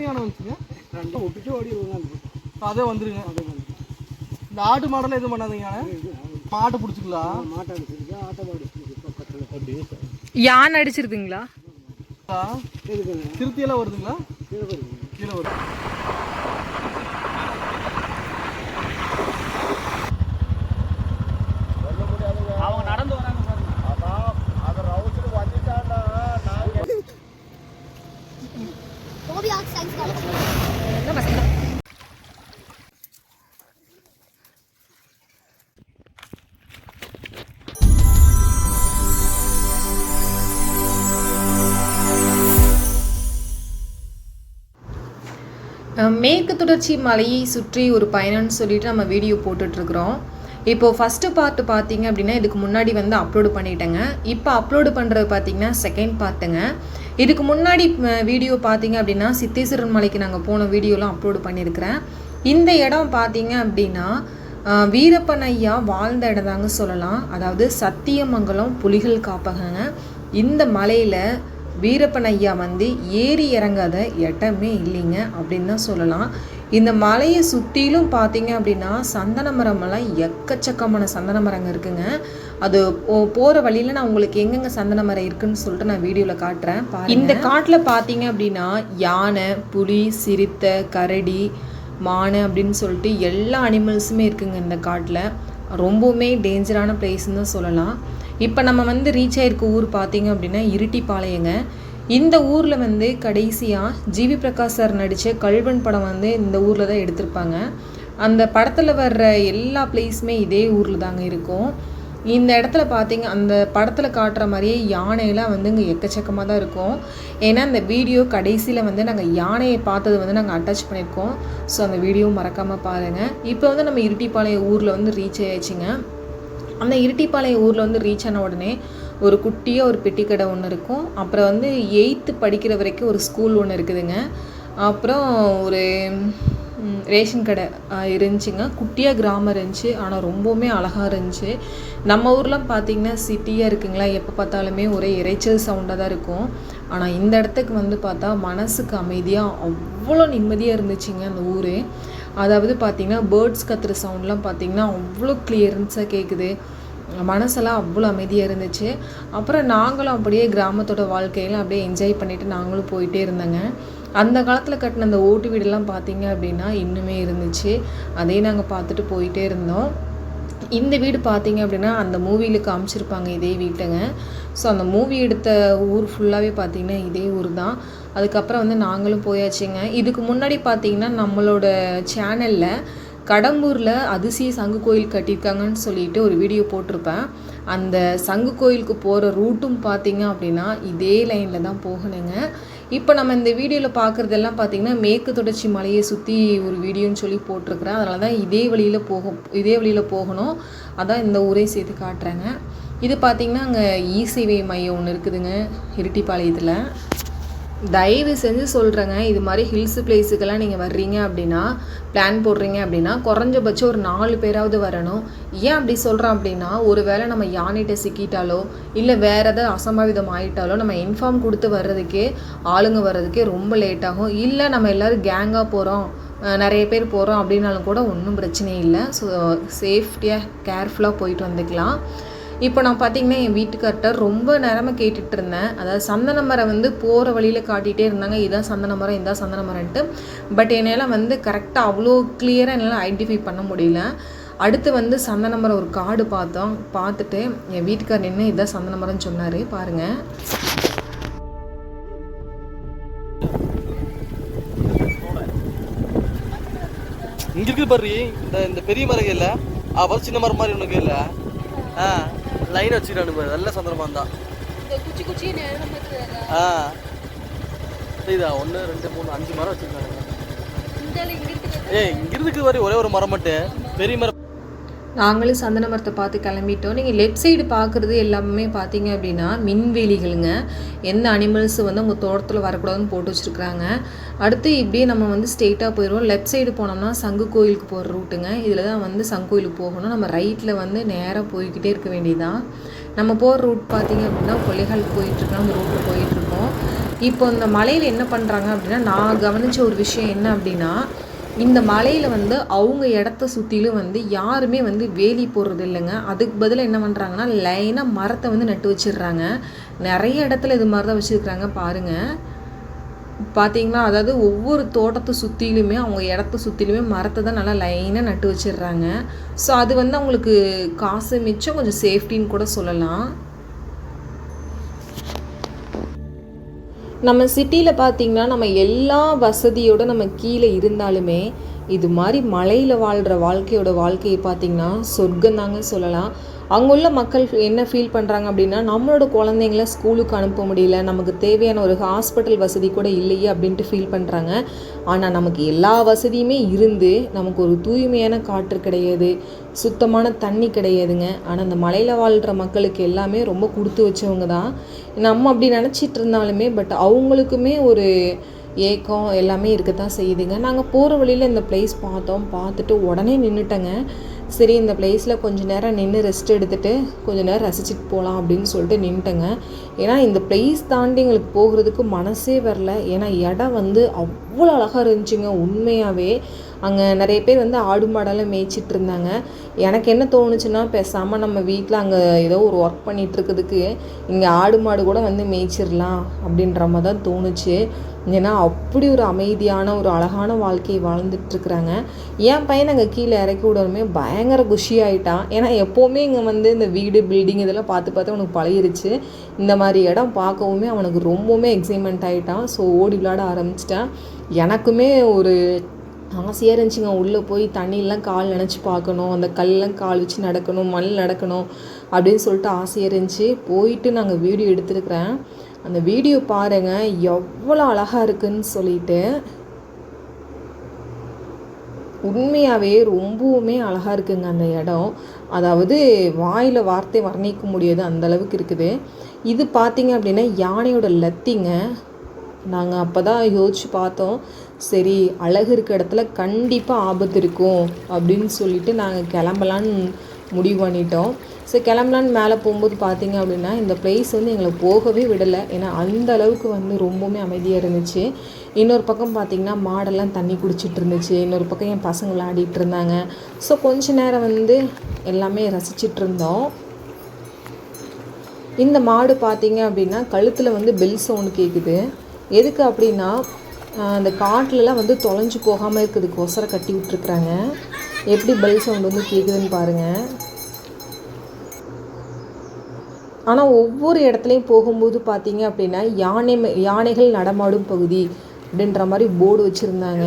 எத்தனை வந்துச்சுங்க. ரெண்டும் விட்டுட்டு ஓடி வருவாங்க அதே வந்துருங்க. இந்த ஆட்டு மாடெல்லாம் எதுவும் பண்ணாதீங்க யானை. மாட்டை பிடிச்சிக்கலாம் மாட்டை அடிச்சிருக்கு. ஆட்டோ அடிச்சிருக்கு யான் அடிச்சிருதுங்களா? திருத்தியெல்லாம் வருதுங்களா? கீழே வருது. மேற்கு தொடர்ச்சி மலையை சுற்றி ஒரு பயணம்னு சொல்லிட்டு நம்ம வீடியோ போட்டுட்ருக்குறோம். இப்போது ஃபஸ்ட்டு பார்ட்டு பார்த்தீங்க அப்படின்னா இதுக்கு முன்னாடி வந்து அப்லோடு பண்ணிட்டேங்க. இப்போ அப்லோடு பண்ணுறது பார்த்தீங்கன்னா செகண்ட் பார்ட்டுங்க இதுக்கு முன்னாடி வீடியோ பார்த்தீங்க அப்படின்னா சித்தேஸ்வரன் மலைக்கு நாங்கள் போன வீடியோலாம் அப்லோடு பண்ணியிருக்கிறேன். இந்த இடம் பார்த்தீங்க அப்படின்னா வீரப்பன் ஐயா வாழ்ந்த இடம் தாங்க சொல்லலாம். அதாவது சத்தியமங்கலம் புலிகள் காப்பகங்க. இந்த மலையில் வீரப்பன் ஐயா வந்து ஏறி இறங்காத இடமே இல்லைங்க அப்படின்னு தான் சொல்லலாம். இந்த மலையை சுற்றிலும் பார்த்தீங்க அப்படின்னா சந்தன மரமெல்லாம் எக்கச்சக்கமான சந்தன மரங்க இருக்குங்க. அது போகிற வழியில் நான் உங்களுக்கு எங்கெங்க சந்தன மரம் இருக்குன்னு சொல்லிட்டு நான் வீடியோவில் காட்டுறேன். இந்த காட்டில் பார்த்தீங்க அப்படின்னா யானை புலி சிறுத்தை கரடி மானு அப்படின்னு சொல்லிட்டு எல்லா அனிமல்ஸுமே இருக்குங்க இந்த காட்டில். ரொம்பவுமே டேஞ்சரான பிளேஸ்ன்னு தான் சொல்லலாம். இப்போ நம்ம வந்து ரீச் ஆயிருக்க ஊர் பார்த்தீங்க அப்படின்னா இருட்டிப்பாளையங்க. இந்த ஊரில் வந்து கடைசியாக ஜிவி பிரகாஷ் சார் நடித்த கல்வன் படம் வந்து இந்த ஊரில் தான் எடுத்திருப்பாங்க. அந்த படத்தில் வர்ற எல்லா பிளேஸுமே இதே ஊரில் தாங்க இருக்கும். இந்த இடத்துல பார்த்தீங்க அந்த படத்தில் காட்டுற மாதிரியே யானையெல்லாம் வந்து இங்கே எக்கச்சக்கமாக தான் இருக்கும். ஏன்னா அந்த வீடியோ கடைசியில் வந்து நாங்கள் யானையை பார்த்தது வந்து நாங்கள் அட்டாச் பண்ணியிருக்கோம். ஸோ அந்த வீடியோ மறக்காமல் பாருங்கள் இப்போ வந்து நம்ம இருட்டிப்பாளைய ஊரில் வந்து ரீச் ஆயாச்சுங்க. அந்த இருட்டிப்பாளையம் ஊரில் வந்து ரீச் ஆன உடனே ஒரு குட்டியாக ஒரு பெட்டி கடை ஒன்று இருக்கும். அப்புறம் வந்து எயித்து படிக்கிற வரைக்கும் ஒரு ஸ்கூல் ஒன்று இருக்குதுங்க. அப்புறம் ஒரு ரேஷன் கடை இருந்துச்சுங்க. குட்டியாக கிராமம் இருந்துச்சு. ஆனால் ரொம்பவுமே அழகாக இருந்துச்சு. நம்ம ஊர்லாம் பார்த்தீங்கன்னா சிட்டியாக இருக்குங்களா? எப்போ பார்த்தாலுமே ஒரே இரைச்சல் சவுண்டாக தான் இருக்கும். ஆனால் இந்த இடத்துக்கு வந்து பார்த்தா மனசுக்கு அமைதியாக அவ்வளோ நிம்மதியாக இருந்துச்சுங்க அந்த ஊர். அதாவது பார்த்தீங்கன்னா பேர்ட்ஸ் கத்துற சவுண்ட்லாம் பார்த்திங்கன்னா அவ்வளோ கிளியரன்ஸாக கேட்குது மனசெல்லாம் அவ்வளோ அமைதியாக இருந்துச்சு. அப்புறம் நாங்களும் அப்படியே கிராமத்தோட வாழ்க்கையெல்லாம் அப்படியே என்ஜாய் பண்ணிவிட்டு நாங்களும் போயிட்டே இருந்தோங்க. அந்த காலத்தில் கட்டின அந்த ஓட்டு வீடெல்லாம் பார்த்திங்க அப்படின்னா இன்னுமே இருந்துச்சு. அதையும் நாங்கள் பார்த்துட்டு போயிட்டே இருந்தோம். இந்த வீடு பார்த்தீங்க அப்படின்னா அந்த மூவியில் காமிச்சிருப்பாங்க இதே வீட்டுங்க. ஸோ அந்த மூவி எடுத்த ஊர் ஃபுல்லாகவே பார்த்தீங்கன்னா இதே ஊர் தான் அதுக்கப்புறம் வந்து நாங்களும் போயாச்சுங்க. இதுக்கு முன்னாடி பார்த்தீங்கன்னா நம்மளோட சேனலில் கடம்பூரில் அதிசய சங்கு கோயில் கட்டியிருக்காங்கன்னு சொல்லிட்டு ஒரு வீடியோ போட்டிருப்பேன். அந்த சங்கு கோயிலுக்கு போகிற ரூட்டும் பார்த்தீங்க அப்படின்னா இதே லைனில் தான் போகணுங்க. இப்போ நம்ம இந்த வீடியோவில் பார்க்குறதெல்லாம் பார்த்தீங்கன்னா மேற்கு தொடர்ச்சி மலையை சுற்றி ஒரு வீடியோன்னு சொல்லி போட்டிருக்கிறேன். அதனால தான் இதே வழியில் போக இதே வழியில் போகணும். அதான் இந்த ஊரே சேர்த்து காட்டுறேங்க. இது பார்த்திங்கன்னா அங்கே இ சேவை மையம் ஒன்று இருக்குதுங்க இருட்டிப்பாளையத்தில் தயவு செஞ்சு சொல்கிறேங்க இது மாதிரி ஹில்ஸ் பிளேஸுக்கெல்லாம் நீங்கள் வர்றீங்க அப்படின்னா பிளான் போடுறீங்க அப்படின்னா குறைஞ்சபட்சம் ஒரு நாலு பேராவது வரணும். ஏன் அப்படி சொல்கிறோம் அப்படின்னா ஒரு வேளை நம்ம யானைகிட்ட சிக்கிட்டாலோ இல்லை வேறு ஏதாவது அசம்பாவிதம் ஆகிட்டாலோ நம்ம இன்ஃபார்ம் கொடுத்து வர்றதுக்கே ஆளுங்க வர்றதுக்கே ரொம்ப லேட் ஆகும். இல்லை நம்ம எல்லோரும் கேங்காக போகிறோம் நிறைய பேர் போகிறோம் அப்படின்னாலும் கூட ஒன்றும் பிரச்சனை இல்லை. ஸோ சேஃப்டியாக கேர்ஃபுல்லாக போயிட்டு வந்துக்கலாம். இப்போ நான் பார்த்தீங்கன்னா என் வீட்டுக்கார்ட்ட ரொம்ப நேரமாக கேட்டுட்டு இருந்தேன். அதாவது சந்தன மரம் வந்து போகிற வழியில் காட்டிகிட்டே இருந்தாங்க. இதான் சந்தன மரம் இதான் சந்தன மரம்ன்ட்டு. பட் என்னால் வந்து கரெக்டாக அவ்வளோ கிளியராக என்னால் ஐடென்டிஃபை பண்ண முடியல. அடுத்து வந்து சந்தன மரம் ஒரு காடு பார்த்தோம். பார்த்துட்டு என் வீட்டுக்கார் நின்று இதான் சந்தன மரம்னு சொன்னார். பாருங்கள் இங்க இருக்கு பாரு. இந்த இந்த பெரிய மரம் இல்ல. அவர் சின்ன மரம் மாதிரி உனக்கு இல்ல. ஆ. லைன் வச்சுக்கிறானு பாரு நல்ல சந்தனமா இருந்தா குச்சி குச்சி நேரம் ஆ. இதா ஒன்று ரெண்டு மூணு அஞ்சு மரம் வச்சிருக்கானுங்க ஏய் இங்க இருக்கு வரை ஒரே ஒரு மரம் மட்டும். பெரிய மரம். நாங்களும் சந்தன மரத்தை பார்த்து கிளம்பிட்டோம். நீங்கள் லெஃப்ட் சைடு பார்க்குறது எல்லாமே பார்த்தீங்க அப்படின்னா மின்வேலிகளுங்க எந்த அனிமல்ஸும் வந்து உங்கள் தோட்டத்தில் வரக்கூடாதுன்னு போட்டு வச்சுருக்குறாங்க. அடுத்து இப்படியே நம்ம வந்து ஸ்ட்ரெயிட்டாக போயிடுவோம். லெஃப்ட் சைடு போனோம்னா சங்கு கோயிலுக்கு போகிற ரூட்டுங்க இதில் தான் வந்து சங்கு கோயிலுக்கு போகணும். நம்ம ரைட்டில் வந்து நேராக போய்கிட்டே இருக்க வேண்டியதான் நம்ம போகிற ரூட் பார்த்தீங்க அப்படின்னா கொல்லைகால் போயிட்டுருக்கோம் அந்த ரூட்டில் போயிட்டுருக்கோம் இப்போ இந்த மலையில் என்ன பண்ணுறாங்க அப்படின்னா நான் கவனித்த ஒரு விஷயம் என்ன அப்படின்னா இந்த மலையில் வந்து அவங்க இடத்த சுற்றிலும் வந்து யாருமே வந்து வேலி போடுறது இல்லைங்க. அதுக்கு பதிலாக என்ன பண்ணுறாங்கன்னா லைனாக மரத்தை வந்து நட்டு வச்சிடுறாங்க. நிறைய இடத்துல இது மாதிரி தான் வச்சுருக்குறாங்க பாருங்கள் பார்த்தீங்களா அதாவது ஒவ்வொரு தோட்டத்தை சுற்றிலுமே அவங்க இடத்த சுற்றிலுமே மரத்தை தான் நல்லா லைனாக நட்டு வச்சிடுறாங்க. ஸோ அது வந்து அவங்களுக்கு காசு மிச்சம் கொஞ்சம் சேஃப்டின்னு கூட சொல்லலாம். நம்ம சிட்டியில் பார்த்தீங்கன்னா நம்ம எல்லா வசதியோட நம்ம கீழே இருந்தாலுமே இது மாதிரி மலையில் வாழ்கிற வாழ்க்கையோட வாழ்க்கையை பார்த்தீங்கன்னா சொர்க்கந்தாங்க சொல்லலாம். அங்கே உள்ள மக்கள் என்ன ஃபீல் பண்ணுறாங்க அப்படின்னா நம்மளோட குழந்தைங்கள ஸ்கூலுக்கு அனுப்ப முடியல நமக்கு தேவையான ஒரு ஹாஸ்பிட்டல் வசதி கூட இல்லையே அப்படின்ட்டு ஃபீல் பண்ணுறாங்க ஆனால் நமக்கு எல்லா வசதியுமே இருந்து நமக்கு ஒரு தூய்மையான காற்று கிடையாது சுத்தமான தண்ணி கிடையாதுங்க. ஆனால் அந்த மலையில் வாழ்கிற மக்களுக்கு எல்லாமே ரொம்ப கொடுத்து வச்சவங்க தான். நம்ம அப்படி நினச்சிட்டு இருந்தாலுமே பட் அவங்களுக்குமே ஒரு ஏக்கம் எல்லாமே இருக்க தான் செய்யுதுங்க. நாங்கள் போகிற வழியில் இந்த பிளேஸ் பார்த்தோம். பார்த்துட்டு உடனே நின்றுட்டேங்க சரி இந்த பிளேஸில் கொஞ்சம் நேரம் நின்று ரெஸ்ட் எடுத்துகிட்டு கொஞ்ச நேரம் ரசிச்சுட்டு போகலாம் அப்படின்னு சொல்லிட்டு நின்றுட்டேங்க ஏன்னா இந்த பிளேஸ் தாண்டி எங்களுக்கு போகிறதுக்கு மனசே வரல. ஏன்னா இடம் வந்து அவ்வளோ அழகாக இருந்துச்சுங்க. உண்மையாகவே அங்கே நிறைய பேர் வந்து ஆடு மாடெல்லாம் மேய்ச்சிட்டு இருந்தாங்க. எனக்கு என்ன தோணுச்சுன்னா பேசாமல் நம்ம வீட்டில் அங்கே ஏதோ ஒரு ஒர்க் பண்ணிகிட்டு இருக்கிறதுக்கு இங்கே ஆடு மாடு கூட வந்து மேய்ச்சிடலாம் அப்படின்ற மாதிரி தான் தோணுச்சு. ஏன்னா அப்படி ஒரு அமைதியான ஒரு அழகான வாழ்க்கையை வாழ்ந்துட்டுருக்குறாங்க. என் பையன் அங்கே கீழே இறக்கி விடணுமே பயங்கர குஷி ஆகிட்டான் ஏன்னா எப்போவுமே இங்கே வந்து இந்த வீடு பில்டிங் இதெல்லாம் பார்த்து பார்த்து அவனுக்கு பழகிருச்சு. இந்த மாதிரி இடம் பார்க்கவுமே அவனுக்கு ரொம்பவுமே எக்ஸைட்மெண்ட் ஆகிட்டான் ஸோ ஓடி விளாட ஆரம்பிச்சிட்டான். எனக்குமே ஒரு ஆசையாக இருந்துச்சுங்க. உள்ளே போய் தண்ணியெலாம் கால் நினச்சி பார்க்கணும். அந்த கல்லாம் கால் வச்சு நடக்கணும். மண் நடக்கணும் அப்படின்னு சொல்லிட்டு ஆசையாக இருந்துச்சு. போயிட்டு நாங்கள் வீடியோ எடுத்துருக்குறேன். அந்த வீடியோ பாருங்கள் எவ்வளோ அழகாக இருக்குன்னு சொல்லிட்டு. உண்மையாகவே ரொம்பவுமே அழகாக இருக்குங்க அந்த இடம். அதாவது வாயில் வார்த்தை வர்ணிக்க முடியாது. அந்தளவுக்கு இருக்குது. இது பார்த்தீங்க அப்படின்னா யானையோட லத்திங்க. நாங்கள் அப்போ தான் யோசிச்சு பார்த்தோம். சரி அழகு இருக்க இடத்துல கண்டிப்பாக ஆபத்து இருக்கும் அப்படின்னு சொல்லிட்டு நாங்கள் கிளம்பலான்னு முடிவு பண்ணிட்டோம். ஸோ கிளம்பலான்னு மேலே போகும்போது பார்த்தீங்க அப்படின்னா இந்த பிளேஸ் வந்து எங்களை போகவே விடலை. ஏன்னா அந்த அளவுக்கு வந்து ரொம்பவுமே அமைதியாக இருந்துச்சு. இன்னொரு பக்கம் பார்த்தீங்கன்னா மாடெல்லாம் தண்ணி குடிச்சிட்டு இருந்துச்சு. இன்னொரு பக்கம் என் பசங்க விளையாடிட்டு இருந்தாங்க. ஸோ கொஞ்ச நேரம் வந்து எல்லாமே ரசிச்சிட்டு இருந்தோம். இந்த மாடு பார்த்தீங்க அப்படின்னா கழுத்தில் வந்து பெல் சவுண்டு கேட்குது எதுக்கு அப்படின்னா அந்த காட்டிலலாம் வந்து தொலைஞ்சு போகாமல் இருக்கிறதுக்கு ஒசரம் கட்டி விட்ருக்குறாங்க எப்படி பெல் சவுண்ட் வந்து கேட்குதுன்னு பாருங்கள் ஆனால் ஒவ்வொரு இடத்துலையும் போகும்போது பார்த்தீங்க அப்படின்னா யானை யானைகள் நடமாடும் பகுதி அப்படின்ற மாதிரி போர்டு வச்சுருந்தாங்க.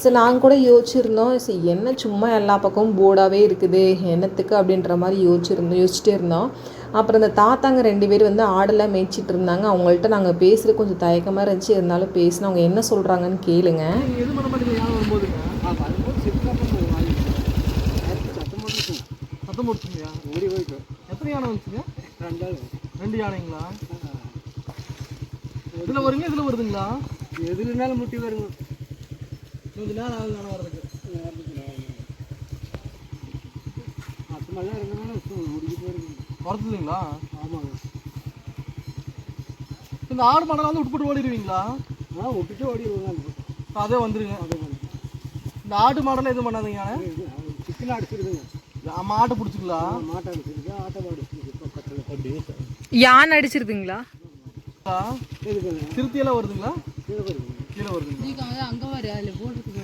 சரி நாங்கள் கூட யோசிச்சிருந்தோம். சரி என்ன சும்மா எல்லா பக்கமும் போர்டாகவே இருக்குது என்னத்துக்கு அப்படின்ற மாதிரி யோசிச்சிருந்தோம் யோசிச்சுட்டே இருந்தோம். அப்புறம் இந்த தாத்தாங்க ரெண்டு பேர் வந்து ஆடெல்லாம் மேய்ச்சிட்டு இருந்தாங்க. அவங்கள்ட்ட நாங்கள் பேசுகிற கொஞ்சம் தயக்கமாக இருந்துச்சு. இருந்தாலும் பேசினா அவங்க என்ன சொல்கிறாங்கன்னு கேளுங்க. எது பண்ண மாட்டீங்க யானை வரும்போதுங்க ஆ வரும்போது சிக்காம வாங்கி சத்தம் மட்டும் சத்தம் போட்டுச்சிங்கயா ஓடி போயிட்டு எத்தனை யானை வந்துச்சுங்க ரெண்டு ரெண்டு யானைங்களா இதில் வருங்க இதில் வருதுங்களா எதுலனாலும் முட்டி வருங்க கொஞ்ச நேரம் ஆகுது யானை வர்றதுக்கு அத்தமெல்லாம் இருந்தாலும் முடிக்கிட்டு வரதுலைங்களா ஆமாங்க. இந்த ஆடு மாடெல்லாம் வந்து விட்டுப்பட்டு ஓடிடுவீங்களா? ஆ விட்டுட்டு ஓடிடுவாங்க. அதே வந்துருங்க. அது இந்த ஆட்டு மாடெல்லாம் எதுவும் பண்ணாதீங்க சிக்கன் அடிச்சிருதுங்க ஆ, மாட்டை பிடிச்சிங்களா? மாட்டை அடிச்சிருக்கு. ஆட்டை அடிச்சிருக்கு யான் அடிச்சிருதுங்களா? எதுக்குங்க? சிறுத்தையெல்லாம் வருதுங்களா? கீழே வருதுங்களா? அங்க வர அதுல போட்டுருக்கு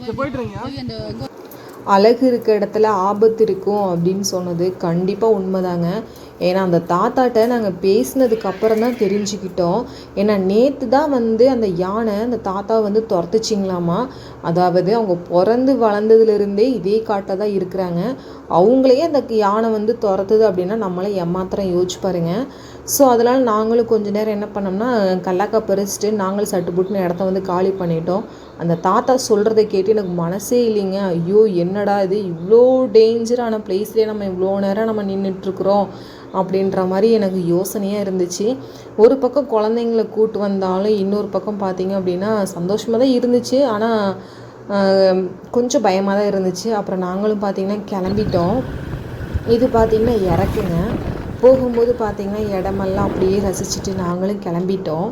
சரி, போயிட்டு இருங்க அந்த அழகு இருக்க இடத்துல ஆபத்து இருக்கும் அப்படின்னு சொன்னது கண்டிப்பாக உண்மைதாங்க. ஏன்னா அந்த தாத்தாட்ட நாங்கள் பேசினதுக்கு அப்புறம் தான் தெரிஞ்சுக்கிட்டோம். ஏன்னா நேற்று தான் வந்து அந்த யானை அந்த தாத்தா வந்து துரத்துச்சிங்களாமா? அதாவது அவங்க பிறந்து வளர்ந்ததுலேருந்தே இதே காட்டை தான் இருக்கிறாங்க. அவங்களையே அந்த யானை வந்து துரத்துது அப்படின்னா நம்மளே ஏமாத்திரம் யோசிச்சு பாருங்க. ஸோ அதனால் நாங்களும் கொஞ்சம் நேரம் என்ன பண்ணோம்னா கல்லாக்கா பறிச்சுட்டு நாங்களும் சட்டுப்புட்டுன்னு இடத்த வந்து காலி பண்ணிட்டோம். அந்த தாத்தா சொல்கிறத கேட்டு எனக்கு மனசே இல்லைங்க. ஐயோ என்னடா இது? இவ்வளோ டேஞ்சரான பிளேஸ்லேயே நம்ம இவ்வளோ நேரம் நம்ம நின்றுட்டுருக்குறோம் அப்படின்ற மாதிரி எனக்கு யோசனையாக இருந்துச்சு. ஒரு பக்கம் குழந்தைங்கள கூட்டு வந்தாலும் இன்னொரு பக்கம் பார்த்தீங்க அப்படின்னா சந்தோஷமாக தான் இருந்துச்சு. ஆனால் கொஞ்சம் பயமாக தான் இருந்துச்சு. அப்புறம் நாங்களும் பார்த்தீங்கன்னா கிளம்பிட்டோம். இது பார்த்தீங்கன்னா இறக்குங்க. போகும்போது பார்த்திங்கன்னா இடமெல்லாம் அப்படியே ரசிச்சுட்டு நாங்களும் கிளம்பிட்டோம்.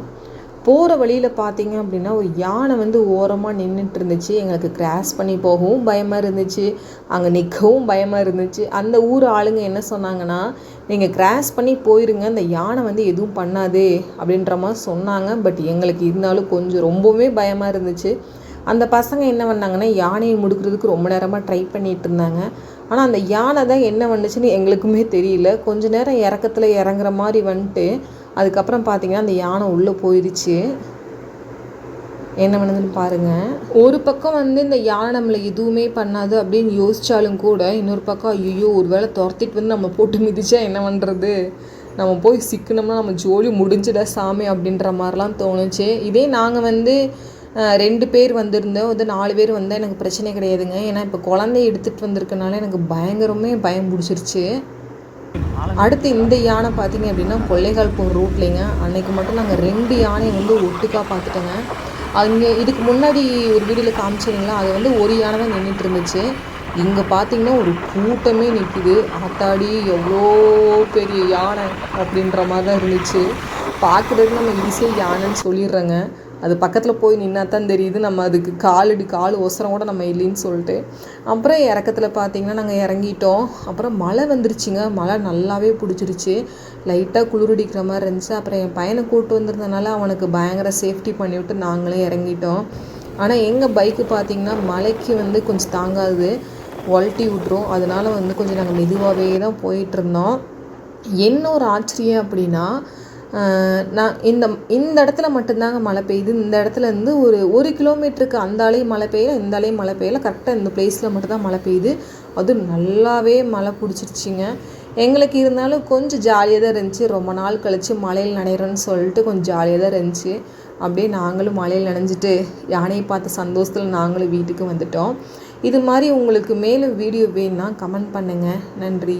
போகிற வழியில் பார்த்தீங்க அப்படின்னா ஒரு யானை வந்து ஓரமாக நின்றுட்டு இருந்துச்சு. எங்களுக்கு கிராஸ் பண்ணி போகவும் பயமாக இருந்துச்சு. அங்கே நிற்கவும் பயமாக இருந்துச்சு. அந்த ஊர் ஆளுங்க என்ன சொன்னாங்கன்னா நீங்கள் கிராஸ் பண்ணி போயிருங்க. அந்த யானை வந்து எதுவும் பண்ணாது அப்படின்ற மாதிரி சொன்னாங்க. பட் எங்களுக்கு இருந்தாலும் கொஞ்சம் ரொம்பவுமே பயமாக இருந்துச்சு. அந்த பசங்க என்ன பண்ணாங்கன்னா யானையை முடுக்கிறதுக்கு ரொம்ப நேரமாக ட்ரை பண்ணிகிட்டு இருந்தாங்க. ஆனால் அந்த யானை தான் என்ன பண்ணுச்சுன்னு எங்களுக்குமே தெரியல. கொஞ்ச நேரம் இறக்கத்தில் இறங்குற மாதிரி வந்துட்டு அதுக்கப்புறம் பார்த்தீங்கன்னா அந்த யானை உள்ளே போயிடுச்சு என்ன பண்ணுதுன்னு பாருங்கள் ஒரு பக்கம் வந்து இந்த யானை நம்மளை எதுவுமே பண்ணாது அப்படின்னு யோசித்தாலும் கூட இன்னொரு பக்கம் ஐயோ ஒரு வேளை துரத்திட்டு வந்து நம்ம போட்டு மிதிச்சா என்ன பண்ணுறது நம்ம போய் சிக்கினோம்னா நம்ம ஜோலி முடிஞ்சுடா சாமி அப்படின்ற மாதிரிலாம் தோணுச்சு. இதே நாங்கள் வந்து ரெண்டு பேர் வந்திருந்தோம். வந்து நாலு பேர் வந்தால் எனக்கு பிரச்சனை கிடையாதுங்க. ஏன்னா இப்போ குழந்தைய எடுத்துகிட்டு வந்திருக்கனால எனக்கு பயங்கரமே பயம் பிடிச்சிருச்சு. அடுத்து இந்த யானை பார்த்தீங்க அப்படின்னா கொள்ளைகால் போகிற ரூட்லேங்க அன்னைக்கு மட்டும் நாங்கள் ரெண்டு யானையை வந்து ஒட்டுக்கா பார்த்துட்டோங்க அங்கே இதுக்கு முன்னாடி ஒரு வீடியோவில் காமிச்சிங்களா அது வந்து ஒரு யானை தான் நின்றுட்டு இருந்துச்சு. இங்கே பார்த்தீங்கன்னா ஒரு கூட்டமே நிற்கிது ஆத்தாடி எவ்வளோ பெரிய யானை அப்படின்ற மாதிரி தான் இருந்துச்சு. பார்க்குறதுக்கு நம்ம ஈஸியாக யானைன்னு சொல்லிடுறோங்க. அது பக்கத்தில் போய் நின்னா தான் தெரியுது. நம்ம அதுக்கு காலடி கால் ஒசரம் கூட நம்ம இல்லைன்னு சொல்லிட்டு. அப்புறம் இறக்கத்தில் பார்த்தீங்கன்னா நாங்கள் இறங்கிட்டோம். அப்புறம் மழை வந்துருச்சுங்க. மழை நல்லாவே பிடிச்சிருச்சு. லைட்டாக குளிரடிக்கிற மாதிரி இருந்துச்சு. அப்புறம் என் பையனை கூப்பிட்டு வந்திருந்தனால அவனுக்கு பயங்கர சேஃப்டி பண்ணிவிட்டு நாங்களே இறங்கிட்டோம். ஆனால் எங்கள் பைக்கு பார்த்திங்கன்னா மழைக்கு வந்து கொஞ்சம் தாங்காது. ஒல்ட்டி விட்டுரும். அதனால் வந்து கொஞ்சம் நாங்கள் மெதுவாகவே தான் போயிட்டுருந்தோம் என்ன ஒரு ஆச்சரியம் அப்படின்னா நான் இந்த இந்த இடத்துல மட்டும்தாங்க மழை பெய்யுது. இந்த இடத்துல இருந்து ஒரு ஒரு கிலோமீட்டருக்கு அந்த அலையும் மழை பெய்யல இந்த அலையும் மழை பெய்யல. கரெக்டாக இந்த பிளேஸில் மட்டும்தான் மழை பெய்யுது. அதுவும் நல்லாவே மழை பிடிச்சிருச்சிங்க. எங்களுக்கு இருந்தாலும் கொஞ்சம் ஜாலியாக தான் இருந்துச்சு. ரொம்ப நாள் கழித்து மழையில் நனைகிறோன்னு சொல்லிட்டு கொஞ்சம் ஜாலியாக தான் இருந்துச்சு. அப்படியே நாங்களும் மழையில் நனைஞ்சிட்டு யானையை பார்த்த சந்தோஷத்தில் நாங்களும் வீட்டுக்கு வந்துட்டோம். இது மாதிரி உங்களுக்கு மேலும் வீடியோ வேணும்னா கமெண்ட் பண்ணுங்கள் நன்றி.